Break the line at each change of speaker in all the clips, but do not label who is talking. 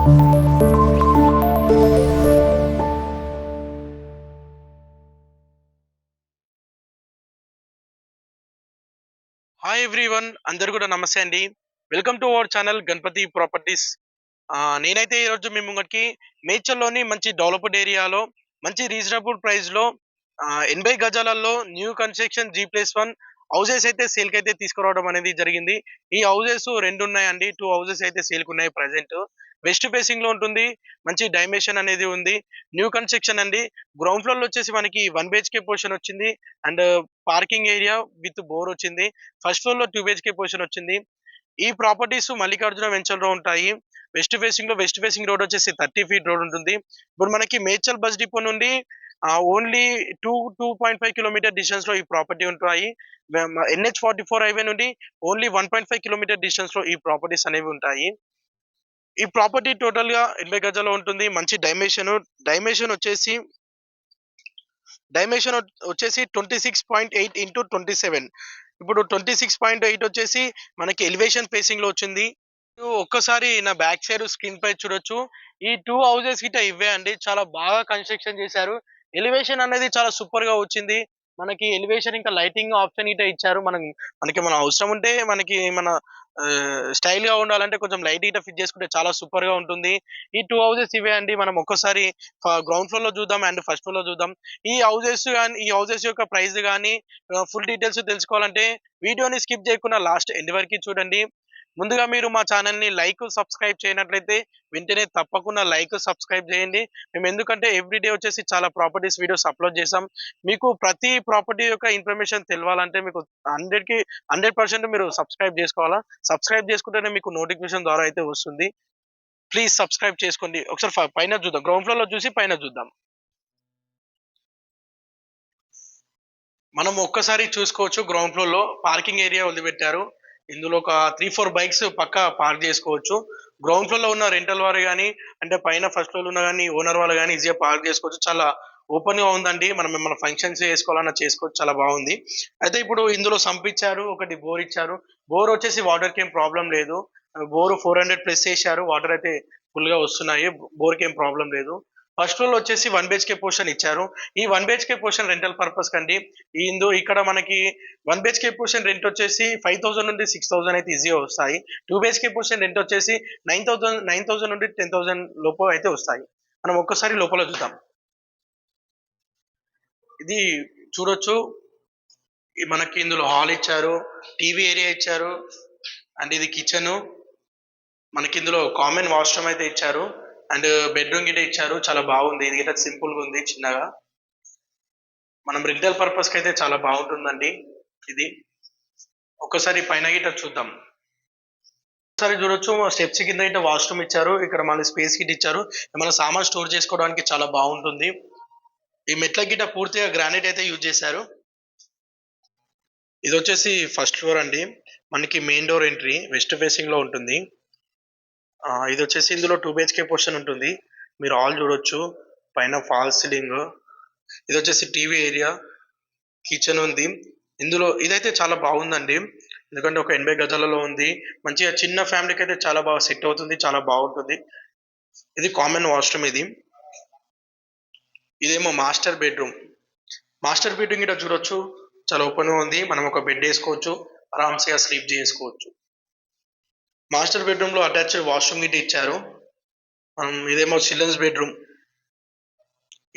Hi everyone అందరు కూడా నమస్తే అండి. Welcome to our channel Ganapati properties నేనైతే ఈరోజు మీ ముంగటికి మేచర్లోని మంచి డెవలప్డ్ ఏరియాలో మంచి రీజనబుల్ ప్రైస్లో ఎనభై గజాలలో new construction G plus one houses అయితే సేల్కి అయితే తీసుకురావడం అనేది జరిగింది. ఈ హౌసెస్ రెండు ఉన్నాయండి. టూ హౌసెస్ అయితే సేల్కి ఉన్నాయి ప్రజెంట్ వెస్ట్ ఫేసింగ్లో ఉంటుంది. మంచి డైమెన్షన్ అనేది ఉంది. న్యూ కన్స్ట్రక్షన్ అండి. గ్రౌండ్ ఫ్లోర్లో వచ్చేసి మనకి వన్ బిహెచ్కే పోర్షన్ వచ్చింది. And parking area with bore వచ్చింది. ఫస్ట్ ఫ్లోర్లో టూ బిహెచ్కే పోర్షన్ వచ్చింది. ఈ ప్రాపర్టీస్ మల్లికార్జున వెంచర్లో ఉంటాయి. వెస్ట్ ఫేసింగ్లో వెస్ట్ ఫేసింగ్ రోడ్ వచ్చేసి థర్టీ ఫీట్ రోడ్ ఉంటుంది. ఇప్పుడు మనకి మేచల్ బస్ డిపో నుండి only two two point five kilometre డిస్టెన్స్లో ఈ ప్రాపర్టీ ఉంటాయి ఎన్హెచ్ ఫార్టీ ఫోర్ హైవే నుండి only one point five kilometre డిస్టెన్స్లో ఈ ప్రాపర్టీస్ అనేవి ఉంటాయి. ఈ ప్రాపర్టీ టోటల్గా ఎనభై గజాలు ఉంటుంది. మంచి డైమెన్షన్ డైమెన్షన్ వచ్చేసి డైమెన్షన్ వచ్చేసి twenty six point eight into twenty seven ఇప్పుడు ట్వంటీ సిక్స్ పాయింట్ ఎయిట్ వచ్చేసి మనకి ఎలివేషన్ ఫేసింగ్లో వచ్చింది. ఒక్కసారి నా బ్యాక్ సైడ్ స్క్రీన్ పై చూడొచ్చు. ఈ టూ హౌజెస్ గిట్ట ఇవే అండి. చాలా బాగా కన్స్ట్రక్షన్ చేశారు. ఎలివేషన్ అనేది చాలా సూపర్గా వచ్చింది. మనకి ఎలివేషన్ ఇంకా లైటింగ్ ఆప్షన్ ఇట ఇచ్చారు. మనం మనకి మన అవసరం ఉంటే మనకి మన స్టైల్గా ఉండాలంటే కొంచెం లైట్ ఇట ఫిట్ చేసుకుంటే చాలా సూపర్గా ఉంటుంది. ఈ టూ హౌసెస్ ఇవే అండి. మనం ఒక్కసారి గ్రౌండ్ ఫ్లోర్లో చూద్దాం అండ్ ఫస్ట్ ఫ్లోర్లో చూద్దాం. ఈ హౌసెస్ కానీ ఈ హౌసెస్ యొక్క ప్రైస్ కానీ ఫుల్ డీటెయిల్స్ తెలుసుకోవాలంటే వీడియోని స్కిప్ చేయకుండా లాస్ట్ ఎండ్ వరకు చూడండి. ముందుగా మీరు మా ఛానల్ని లైక్ సబ్స్క్రైబ్ చేయనట్లయితే వెంటనే తప్పకుండా లైక్ సబ్స్క్రైబ్ చేయండి. మేము ఎందుకంటే ఎవ్రీడే వచ్చేసి చాలా ప్రాపర్టీస్ వీడియోస్ అప్లోడ్ చేసాం మీకు ప్రతి ప్రాపర్టీ యొక్క ఇన్ఫర్మేషన్ తెలియాలంటే మీకు హండ్రెడ్కి హండ్రెడ్ పర్సెంట్ మీరు సబ్స్క్రైబ్ చేసుకోవాలా? సబ్స్క్రైబ్ చేసుకుంటేనే మీకు నోటిఫికేషన్ ద్వారా అయితే వస్తుంది. ప్లీజ్ సబ్స్క్రైబ్ చేసుకోండి. ఒకసారి పైన చూద్దాం. గ్రౌండ్ ఫ్లోర్లో చూసి పైన చూద్దాం. మనం ఒక్కసారి చూసుకోవచ్చు. గ్రౌండ్ ఫ్లోర్లో పార్కింగ్ ఏరియా వదిలిపెట్టారు. ఇందులో ఒక త్రీ ఫోర్ బైక్స్ పక్క పార్క్ చేసుకోవచ్చు. గ్రౌండ్ ఫ్లోర్లో ఉన్న రెంటల్ వారు కానీ అంటే పైన ఫస్ట్ ఫ్లోర్ ఉన్న కానీ ఓనర్ వాళ్ళు కానీ ఈజీగా పార్క్ చేసుకోవచ్చు. చాలా ఓపెన్గా ఉందండి. మనం మిమ్మల్ని ఫంక్షన్స్ చేసుకోవాలన్నా చేసుకోవచ్చు. చాలా బాగుంది. అయితే ఇప్పుడు ఇందులో సంపించారు ఒకటి బోర్ ఇచ్చారు. బోర్ వచ్చేసి వాటర్కి ఏం ప్రాబ్లం లేదు. బోర్ ఫోర్ హండ్రెడ్ ప్లస్ చేశారు. వాటర్ అయితే ఫుల్గా వస్తున్నాయి. బోర్కి ఏం ప్రాబ్లం లేదు. ఫస్ట్ రూల్ వచ్చేసి వన్ బిహెచ్కే పోర్షన్ ఇచ్చారు. ఈ one BHK portion rental purpose కండి. ఇందు ఇక్కడ మనకి వన్ బిహెచ్కే పోర్షన్ రెంట్ వచ్చేసి ఫైవ్ థౌసండ్ నుండి సిక్స్ థౌసండ్ అయితే ఈజీగా వస్తాయి. టూ బిహెచ్కే పోర్షన్ రెంట్ వచ్చేసి నైన్ థౌసండ్ నైన్ థౌసండ్ నుండి టెన్ థౌసండ్ లోపు అయితే వస్తాయి. మనం ఒక్కసారి లోపల చూద్దాం. ఇది చూడొచ్చు. మనకి ఇందులో హాల్ ఇచ్చారు టీవీ ఏరియా ఇచ్చారు అండ్ ఇది కిచెన్ మనకి ఇందులో కామన్ వాష్రూమ్ అయితే ఇచ్చారు. అండ్ బెడ్రూమ్ గిట్ట ఇచ్చారు చాలా బాగుంది. ఇది గిట్ట సింపుల్గా ఉంది చిన్నగా. మనం రెంటల్ పర్పస్కి అయితే చాలా బాగుంటుందండి ఇది. ఒకసారి పైన గిట్ట చూద్దాం. ఒకసారి చూడొచ్చు స్టెప్స్ కింద గిట వాష్రూమ్ ఇచ్చారు. ఇక్కడ మన స్పేస్ గిట్ ఇచ్చారు. మన సామాన్ స్టోర్ చేసుకోవడానికి చాలా బాగుంటుంది. ఈ మెట్ల గిట్ట పూర్తిగా గ్రానైట్ అయితే యూజ్ చేశారు. ఇది వచ్చేసి ఫస్ట్ ఫ్లోర్ అండి. మనకి మెయిన్ డోర్ ఎంట్రీ వెస్ట్ ఫేసింగ్లో ఉంటుంది. ఇది వచ్చేసి ఇందులో టూ బిహెచ్కే పోర్షన్ ఉంటుంది. మీరు ఆల్ చూడొచ్చు. పైన ఫాల్ సీలింగ్ ఇది వచ్చేసి టీవీ ఏరియా కిచెన్ ఉంది. ఇందులో ఇదైతే చాలా బాగుందండి. ఎందుకంటే ఒక ఎనభై గజాలలో ఉంది. మంచిగా చిన్న ఫ్యామిలీకి అయితే చాలా బాగా సెట్ అవుతుంది చాలా బాగుంటుంది. ఇది కామన్ వాష్రూమ్ ఇది. ఇదేమో మాస్టర్ బెడ్రూమ్ మాస్టర్ బెడ్రూమ్ గిట్ట చూడొచ్చు. చాలా ఓపెన్గా ఉంది. మనం ఒక బెడ్ వేసుకోవచ్చు. ఆరామ్స్గా స్లీప్ చేసుకోవచ్చు మాస్టర్ బెడ్రూమ్లో అటాచ్డ్ వాష్రూమ్ గిట్ ఇచ్చారు. ఇదేమో చిల్డ్రన్స్ బెడ్రూమ్.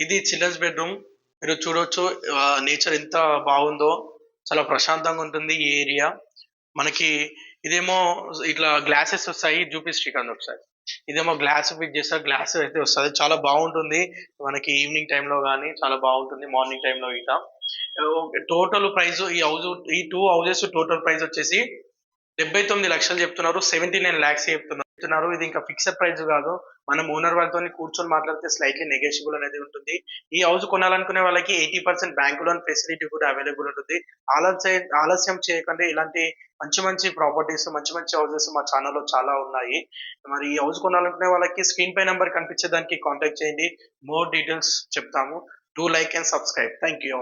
ఇది చిల్డ్రన్స్ బెడ్రూమ్. మీరు చూడొచ్చు నేచర్ ఎంత బాగుందో చాలా ప్రశాంతంగా ఉంటుంది ఈ ఏరియా. మనకి ఇదేమో ఇట్లా గ్లాసెస్ వస్తాయి చూపి శ్రీకాంత్ ఒకసారి. ఇదేమో గ్లాస్ ఫిట్ చేస్తారు గ్లాస్ అయితే వస్తుంది. చాలా బాగుంటుంది. మనకి ఈవినింగ్ టైంలో కానీ చాలా బాగుంటుంది మార్నింగ్ టైంలో ఇట టోటల్ ప్రైస్ ఈ హౌస్ ఈ టూ హౌజెస్ టోటల్ ప్రైస్ వచ్చేసి డెబ్బై తొమ్మిది లక్షలు చెప్తున్నారు సెవెంటీ నైన్ ల్యాక్స్ చెప్తున్నారు. ఇది ఇంకా ఫిక్స్డ్ ప్రైస్ కాదు. మనం ఓనర్ వాళ్ళతో కూర్చొని మాట్లాడితే స్లైట్లీ నెగోషియబుల్ అనేది ఉంటుంది. ఈ హౌస్ కొనాలనుకునే వాళ్ళకి eighty percent bank loan facility కూడా అవైలబుల్ ఉంటుంది. ఆలస్యం ఆలస్యం చేయకుండా. ఇలాంటి మంచి మంచి ప్రాపర్టీస్ మంచి మంచి హౌసెస్ మా ఛానల్లో చాలా ఉన్నాయి. మరి ఈ హౌస్ కొనాలనుకునే వాళ్ళకి స్క్రీన్ పై నెంబర్ కనిపించే దానికి కాంటాక్ట్ చేయండి. మోర్ డీటెయిల్స్ చెప్తాము. Do like and subscribe thank you